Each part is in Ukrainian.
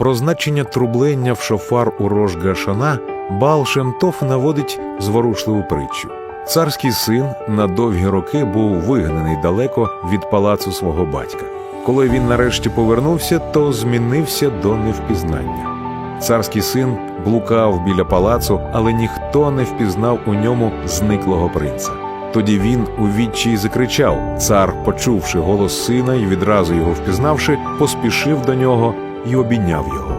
Про значення трублення в шофар у рож Гашана Баал Шемтов наводить зворушливу притчу. Царський син на довгі роки був вигнаний далеко від палацу свого батька. Коли він нарешті повернувся, то змінився до невпізнання. Царський син блукав біля палацу, але ніхто не впізнав у ньому зниклого принца. Тоді він у відчаї закричав. Цар, почувши голос сина і відразу його впізнавши, поспішив до нього і обійняв його.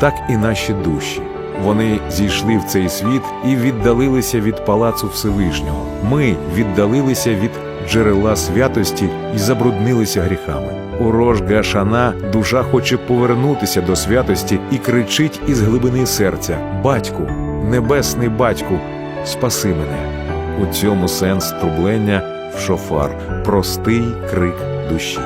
Так і наші душі. Вони зійшли в цей світ і віддалилися від палацу Всевишнього. Ми віддалилися від джерела святості і забруднилися гріхами. У рож Гашана душа хоче повернутися до святості і кричить із глибини серця: Батьку, небесний батьку, спаси мене. У цьому сенс трублення в шофар, простий крик душі.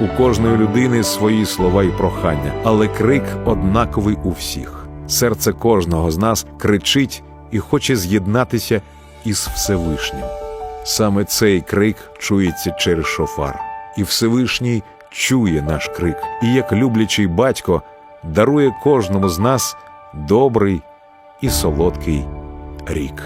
У кожної людини свої слова і прохання, але крик однаковий у всіх. Серце кожного з нас кричить і хоче з'єднатися із Всевишнім. Саме цей крик чується через шофар, і Всевишній чує наш крик, і як люблячий батько дарує кожному з нас добрий і солодкий рік.